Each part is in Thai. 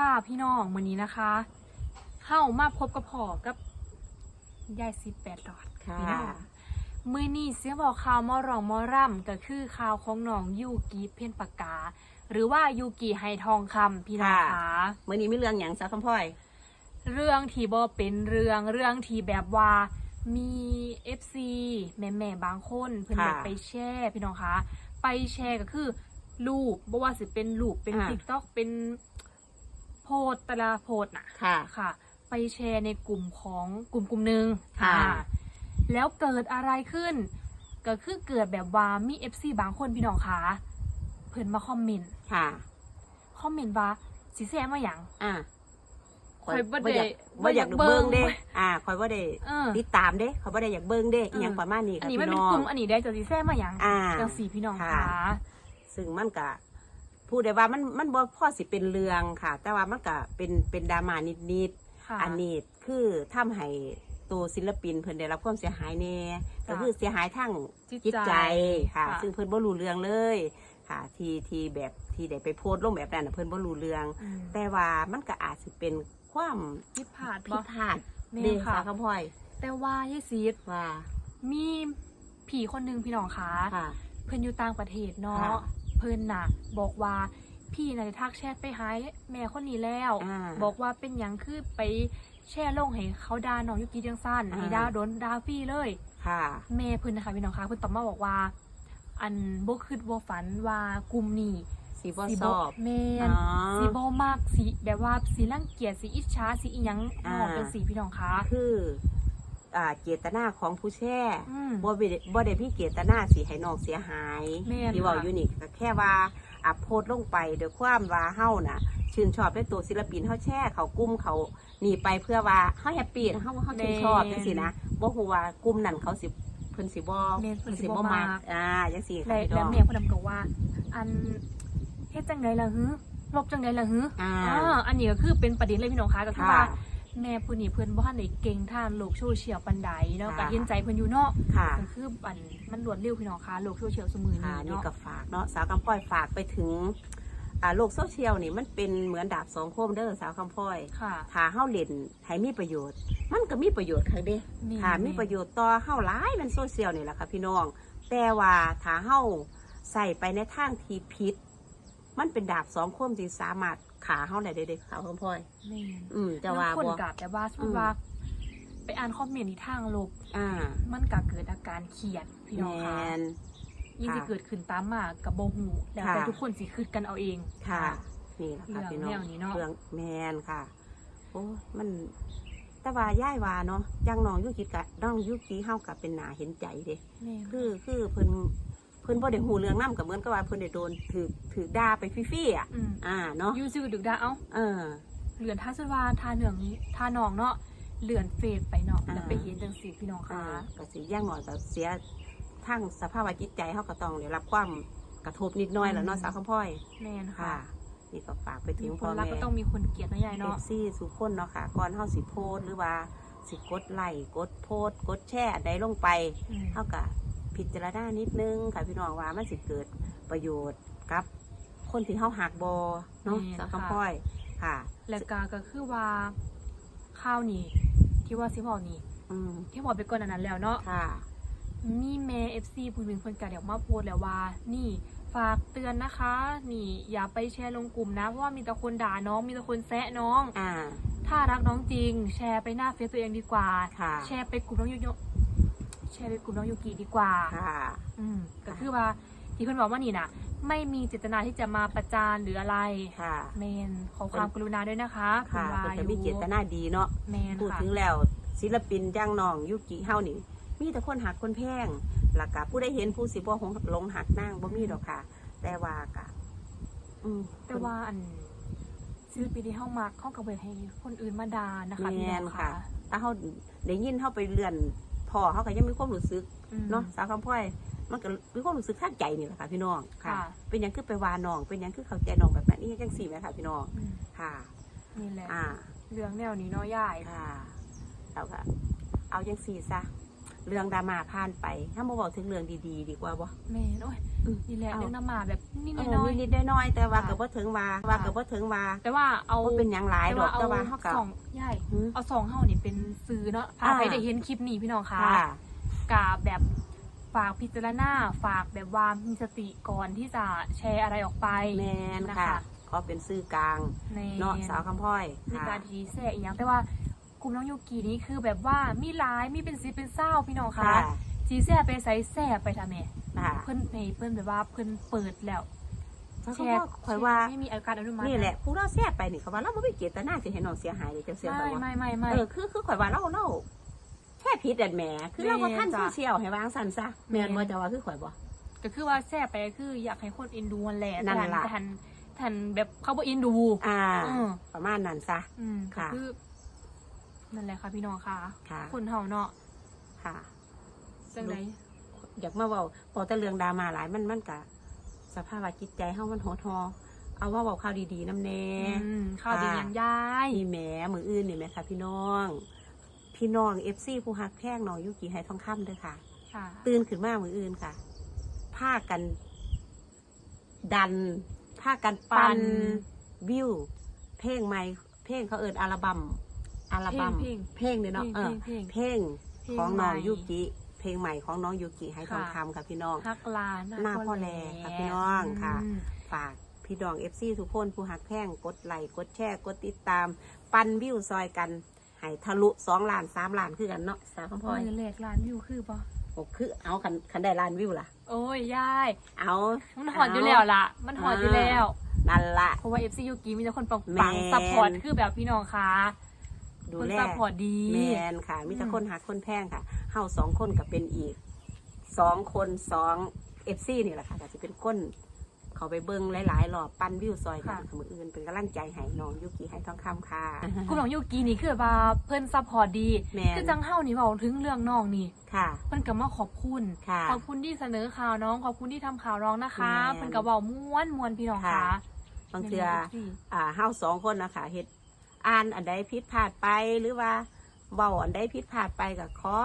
ค่ะพี่น้องวันนี้นะคะเข้ามาพบกับพ่อกับยายสิบแปดดอดค่ะพี่น้องมือนี้เสียงบอกข่าวมอรองมอร่ำก็คือข่าวของน้องยูกิเพ่นปากกา หรือว่ายูกิไฮทองคำพี่น้องคะเมื่อนี้มีเรื่องอย่างสาวคำพ่อย เรื่องที่บอเป็นเรื่องเรื่องที่แบบว่ามีเอฟซีแม่แม่ๆบางคนเพิ่นค่ะอยากไปแชร์พี่น้องคะไปแชร์ก็คือรูปบ่ว่าสิเป็นรูปเป็นอ่าติ๊กต็อกเป็นโพสต์แต่ละโพสต์น่ะค่ะ ค่ะ ไปแชร์ในกลุ่มของกลุ่มกลุ่มหนึ่งค่ะ อ่าแล้วเกิดอะไรขึ้น ก็คือเกิดแบบว่ามีเอฟซีบางคนพี่น้องคะเพิ่นมาคอมเมนต์ค่ะ คอมเมนต์ว่าสิแซมมาหยังอ่าข่อยบ่ได้อยากบ่บ่อายอยากกเบิ่งเด้เบิ่งอ่าคอยบ่ได้เออ ติดตามเด้เขาบ่ได้อยากเบิ่งเด้อเออหยังประมาณนี้อัค่ะนนี้พี่มันเป็นน้อกง ลุ่มอันนี้ได้จะสิแซมมาหยังอ่าจังสี่พี่น้องค่ะค่ะซึ่งมันก็ พูดได้ว่ามันมันบ่พอสิเป็นเรื่องค่ะ แต่ว่ามันก็เป็นเป็นดราม่านิดค่ะ ๆอันนี้คือทำให้ตัวศิลปินเพิ่นได้รับความเสียหายแน่ค่ะก็คือเสียหายทั้ง จิตจิตใจค่ะค่ะ ซึ่งเพิ่นบ่รู้เรื่องเลยค่ะ ที่ที่แบบที่ได้ไปโพสต์ลงแบบนั้นน่ะเพิ่นบ่รู้เรื่อง อืมแต่ว่ามันก็อาจสิเป็นความผิดพลาดผิบ่ดพลาดแม่เด้ค่ะสาวคำพ่อยแต่ว่ายายซีดว่ามีผีคนหนึงพี่น้องคะค่ะ เพิ่นอยู่ต่างประเทศเนาค่ะะ เพิ่นน่ะ บอกว่าพี่น่ะได้ทักแชทไปหาแม่คนนี้แล้ว อ่า บอกว่าเป็นหยังคือไปแช่ลงให้เขาด่าน้องยุกิจังสั้นอ่า ให้ด่าโดนด่าฟรีเลย ค่ะ แม่เพิ่นนะคะพี่น้องคะเพิ่นตอบมาบอกว่า อันบ่คิดบ่ฝันว่ากลุ่มนี้สีบ่สิสอบ แม่นอ๋อสีบ่มากสีแบบว่าสีรังเกียจสีอิจฉาสีอีหยังอ่า น้องเป็นสีพี่น้องคะ คือ อ่าเจตนาของผู้แช่อืม บ่ได้บ่ได้พี่เจตนาสิให้น้องเสียหายแม่นที่เว่าค่ะ อยู่นี่ก็แค่ว่าอัพโพสต์ลงไปโดยความว่าเฮาน่ะ ชื่นชอบในตัวศิลปินเฮาแช่เขากลุ้มเขานี่ไปเพื่อว่าเฮาแฮปปี้นะเฮาเฮาชื่นชอบจังซี่นะบ่ฮู้ว่ากลุ่มนั้นเขาสิเพิ่นสิบ่แม่นเพิ่นสิบ่มัมักอ่าจังซี่และค่ะพี่และน้องแม่เพิ่นก็ว่า อันเฮ็ดจังไดล่ะฮึลบจังไดล่ะฮึอ่า อ่าอันนี้ก็คือเป็นประเด็นเลยพี่น้องคะก็คือค่ะว่า แม่ผู้นี้เพิ่นบ่ทันได้เก่งทางโลกโซเชียลปานใดเนาะค่ะ ก็เห็นใจเพิ่นอยู่เนาะค่ะ ก็คืออันมันรวดเร็วพี่น้องคะโลกโซเชียลสมือค่ะนี้นี่เนาะ ก็ฝากเนาะสาวคำพ้อยฝากไปถึงอ่าโลกโซเชียลนี่มันเป็นเหมือนดาบสองคมเด้อสาวคำพ้อยค่ะถ้าเฮาเล่นให้มีประโยชน์ มันก็มีประโยชน์ค่ะเด้แม่ค่ะมีประโยชน์ต่อเฮาหลายมันโซเชียลนี่แหละค่ะพี่น้อง แต่ว่าถ้าเฮาใส่ไปในทางที่ผิด มันเป็นดาบสองคมที่สามารถ ขาเฮาได้เด้ๆสาวคำพ้อย แม่นอืมจะว่าบางคนบ่ กับแต่ว่าสมมอืติม ว่า ไปอ่านคอมเมนต์ที่ทางลบอ่ามันก็เกิดอาการเครียดพี่น้องแมคะน ยิ่งสิค่ะเกิดขึ้นตามมากับโบหูแล้วค่ะแต่ทุกคนสิคืดกันเอาเองค่ะ นี่แหละค่ะเรื่องพี่น้องแนวนี้เนาะ เรื่องแมนค่ะ โอ้มันแต่ว่าย่ายว่าเนาะจังน้องยุกิกะน้องยุกิเฮากับเป็นหนาเห็นใจเด้แม่นคือคือเพิ่น เพิ่นบ่ได้หูเรื่องนํกับเหมือนกับว่าเพิ่นได้โดนถือถือด่าไปฟรีๆอะอืมอ่าเนาะยูซิดึกดาเอ้าเออ เหลือนท่าสวาทาเหนืองทาหนองเนาะเหลือนเฟดไปเนาะอ่า แล้วไปเห็นจังสีพี่น้องอ่าคะก็สิอย่างน้อยก็เสียทั้งสภาพจิตใจเฮาก็ต้องได้รับความกระทบนิดหน่อยแหล้วเนาะสาวคำพ่อยแม่นค่ะค่ะ นี่ก็ฝากไปถึมีงคพ่อนรักแม่ ก็ต้องมีคนเกลียดนะยายเอเนาะ ฟซีสุกคนเนาะค่ะก่อนเฮาสิโพสต์หรือว่าสิกดไลค์กดโพสต์กดแชร์ใดลงไปอืมเท่ากับ พิจารณานิดนึงค่ะพี่น้องว่ามันสิเกิดประโยชน์กับ คนที่เฮาหักบอเนาะสาวคำพ้อยค่ะ แล้วก็ก็คือว่าข้าวนี่ที่ว่าสิบอกนี่อืมที่บอกไปก่อนอันนั้นแล้วเนาะ ค่ะ มีแม่เอฟซีผู้หนึ่งเพิ่นก็เดี๋ยวมาโพสต์แล้วว่า นี่ฝากเตือนนะคะ นี่อย่าไปแชร์ลงกลุ่มนะ เพราะว่ามีแต่คนด่าน้อง มีแต่คนแซะน้อง อ่า ถ้ารักน้องจริง แชร์ไปหน้าเฟซตัวเองดีกว่า ค่ะ แชร์ไปกลุ่มน้องยูโย แชร์ไปกลุ่มน้องยูกิดีกว่าค่ะอืมก็คือว่าที่เพิ่นบอกว่านี่น่ะไม่มีเจตนาที่จะมาประจานหรืออะไรค่ะเมนขอความกรุณาด้วยนะคะค่ะณวาเพิ่นยุจะมีเจตนาดีเนาะเมนพูดค่ะถึงแล้วศิลปินย่างน้องยุกิเฮานี่ มีแต่คนหักคนแพงหลักกะผู้ได้เห็นผู้สิบ่หงหลงหักนั่งบ่มีดอกค่ะ แต่ว่ากะอืมแต่ว่าอันศิลปินที่เข้ามาเข้ากับเวทให้คนอื่นมาด่านะคะแมพี่น้นองค่ะค่ะ ถ้าเขาได้ยินเขาไปเลื่อน พอเขาก็ยังมีความรู้สึกอืมเนาะสาวคำพ่อยมันก็มีความรู้สึกทางใจนี่แหละค่ะพี่น้องค่ะค่ะเป็นหยังคือไปวาน้อง เป็นหยังคือเข้าใจน้องแบบนั้นนี่จังสี่ไหมค่ะพี่น้องอืมค่ะนี่แหละอ่าเรื่องแนวนี้เนาะยายค่ะเราก็เอาจังสี่ซะ เรื่องดราม่าผ่านไป ถ้ามาบอกถึงเรื่องดีๆ ดีกว่าบ่เมนโอ้ยอืม นี่แหละเอาเรื่องน้ำหมาแบบนิดเอๆน้ออย นิดๆน้อยๆแต่ว่าค่ะ ก็บ่ถึงว่าว่าก็บ่ถึงว่าๆแต่ว่าเอาบ่เป็นหยังหลายดอกแต่แต่ว่าว่าเฮาเอาก็ สองใหญ่อืมเอาสองเฮานี่เป็นซื้อเนาะพาอ่า ใครได้เห็นคลิปนี้พี่น้องคะค่ะ กาแบบฝากพิจารณาฝากแบบว่ามีสติก่อนที่จะแชร์อะไรออกไปแม่นนะค่ะคะขอเป็นสื่อกลาง ในเนาะสาวคำพ้อยในค่ะ การทีแซ่อีกอย่างแต่ว่า กลุ่มน้องยูกินี้คือแบบว่ามีหลายมีเป็นซีเป็นเศร้าพี่น้องคะค่ะจีแซ่ไปใส่แซ่ไปทำไมค่ะเพื่อนในเพื่อนแบบว่าเพื่อนเปิดแล้วเขาแชก็ร์ว่าข่อยว่าไม่มีอาการอนุมัตินี่แหละผู้เราแซ่บไปนี่เขาว่าเราไม่ได้เจตนาจะให้น้องเสียหายเลยจังเสียไม่ข่อยว่าไม่ไม่ไม่เออคือคือข่อยว่าเราเราแค่ผิดแดดแหมคือเราแม่บ่ทันจ้ะโซเชียลให้วางสั่นซะแม่แม่นบ่จะว่าคือข่อยบ่ก็คือว่าแซ่ไปก็คืออยากให้คนเอ็นดูนั่นแหละนั่นแต่ล่ะทันทันแบบเขาบอกเอ็นดู อ่าอืมประมาณนั้นซะอืมก็ค่ะคือ นั่นแหละค่ะพี่น้องค่ะค่ะ คนเฮาเนาะค่ะ จังไดอยากมาเว้าพอแต่เรื่องดราม่าหลายมันมันก็สภาพจิตใจเฮามันโหดหอเอาว่าเว้าข่าวดีๆนำแน่อืมข่าวดียังยายนี่แหมมืออื่นนี่แหมค่ะพี่น้อง พี่น้องเอฟซีผู้ฮักแพงน้องยุกิไฮทองคำเด้อค่ะ ค่ะ ตื่นขึ้นมามืออื่นค่ะพากัน ดันพากันปั่ปันนวิว เพลงใหม่เพลงเขาเอินอัลบั้ม อัลบั้มเพลงเพลงเนี่ยเนาะเออเพลงเพลงเพลงของน้องใหม่ยุกิเพลงใหม่ของน้องยุกิไฮทองค่ะคำค่ะพี่น้องฮักลานหน้าพ่อแลค่ะพี่น้องค่ะอืมฝากพี่ดองเอฟซีทุกคนผู้หักแพงกดไลค์กดแชร์กดติดตาม ปันวิวซอยกันให้ทะลุสองล้านสามล้านคือกันเนาะสาวคำพพ่อลอยยเลขล้านวิวคือปะโอ้คือเอาคันคันได้ล้านวิวล่ะ โอ้ยยายเอามันหอดอยู่แล้วล่ะ มันหอดอยู่แล้วนั่นละเพราะว่า FC ยูกิมีแต่คนปังแมปังนซัพพอร์ตคือแบบพี่น้องคะ ดูคนแลซัพพอร์ตดี แมนค่ะ มีแต่อืมคนหักคนแพงค่ะเฮาสองคนกับเป็นอีกสองคนสองเอฟซีนี่แหละค่ะแต่จะเป็นก้นเขาไปเบิ้งหลายๆรอบปั้นวิวซอยกันค่ะมืออื่นเป็นกำลังใจให้น้องยุกิให้ทองคำค่ะกลุ่มของยูกินี่คือแบบว่าเพิ่นซัพพอร์ตดีแมนคือจังเฮานี่เว้าถึงเรื่องน้องนี่ค่ะ เพิ่นก็มาขอบคุณ ค่ะ ขอบคุณที่เสนอข่าวน้อง ขอบคุณที่ทำข่าวน้องนะคะแม่นเพิ่นก็เว้าม่วนม่วนพี่น้องค่ะ ค่ะ บางเทือแม่น FC อ่าเฮาสองคนนะคะเฮ็ด อ่านอันใดผิดพลาดไปหรือว่าเว้าอันใดผิดพลาดไปก็ขอ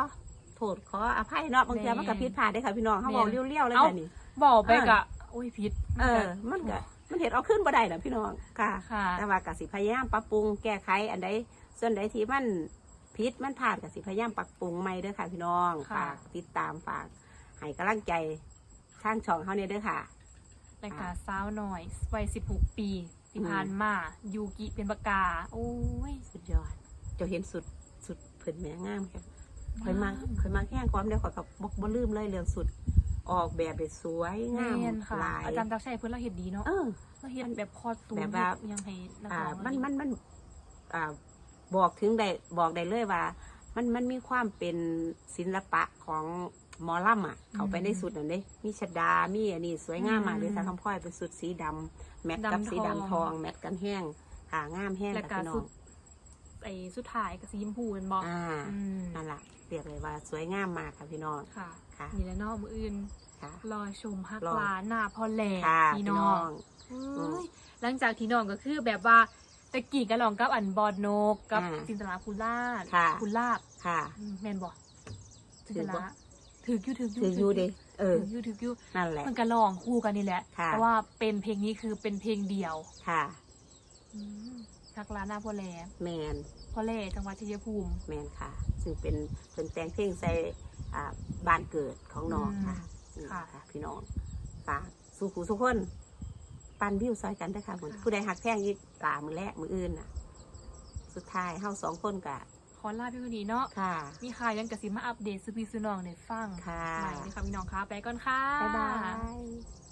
โทษขออภัยเนาะบางเทือมันก็ผิดพลาดได้อค่ะพี่น้องเฮาเว้าเลี้ยวๆเลยค่ะนี่บอกไปเออกะโอ้ยผิดเออ มันก็มันเห็ดเอาขึ้นบ่ได้นะพี่น้องค่ะค่ะแต่ว่าก็สิพยายามปรับปรุงแก้ไขอันใดส่วนใดที่มันผิดมันพลาดก็สิพยายามปรับปรุงใหม่เด้อค่ะพี่น้องค่ะฝากติดตามฝากให้กำลังใจทางช่องเฮาเนี่ยเด้อค่ะรายการสาวหน่อยวัย16ปี ที่ผ่านมายูกิเป็นปากกา โอ้ยสุดยอด เจะเห็นสุดสุดเพิ่นแม่งามค่ะคอยมาคอยมาแข่งความเดียวขอยกับบ่บ่ลืมเลยเรื่องสุด ออกแบบได้สวยงามแม่นค่ะหลายอาจารย์ตักชัยเพิ่นเราเห็นดีเนาะเออเราเห็นแบบคอตูมแบบว่าเฮ็ดยังให้นักอ่าร้องมันมันมันอ่าบอกถึงได้บอกได้เลยว่า มันมันมีความเป็นศิลปะของ หมอลำอะ เขาไปในสุดนั่นเด้ มีชดา มีอันนี้สวยงามมากเลยค่ะคำพ่อยเป็นสุดสีดำแมทกับสีดำทอง แมทกันแห้งหางามแห้งและค่ะกาพี่น้อสุงดไอ้สุดท้ายกับสีชมพูแมันบอกอ่าอืมนั่นแหละเรียกเลยว่าสวยงามมากค่ะพี่น้องค่ะ ค่ะนี่แหละเนาะมืออื่น ค่ะ รอชมฮักรอลาหน้าพ่อแหล่ค่ะพี่พี่น้น้อองง เอ้ยหลังจากที่น้องก็คือแบบว่าตะกี้ก็ลองกับอันบอดโนกกับอ่าจินตลาภูลาดค่ะ ภูลาบค่ะอืมแมนบอกจินถืตอบ่ลา ถืออยู่ถืออยู่ถืออยู่เด้เออถืออยู่ถืออยู่นั่นแหละ มันก็ลองคู่กันนี่แหละค่ะแต่ว่าเป็นเพลงนี้คือเป็นเพลงเดียวค่ะ อืมฮักลาหน้าพ่อแหล่แมนพ่อแหล่จังหวัดชัยภูมิ แมนค่ะ ซึ่งเป็นเป็นแต่งเพลงใส่อ่าบ้านเกิดของน้องค่ะนี่ค่ะ ค่ะ พี่น้องฝากสู่ขู่ทุกคนปันวิวซอยกันด้วยค่ะเหมือนค่ะผู้ใดหักแพงยี่ตามือแรกมืออื่นน่ะ สุดท้ายเฮาสองคนกะข อลาพี่คนนี้เนาะค่ะ มีข่าวยังกระซิบมาอัปเดตสุพีสุนองในฟังค่ะใหม่เลยค่ะพี่น้องคะไปก่อนค่ะ บ๊ายบาย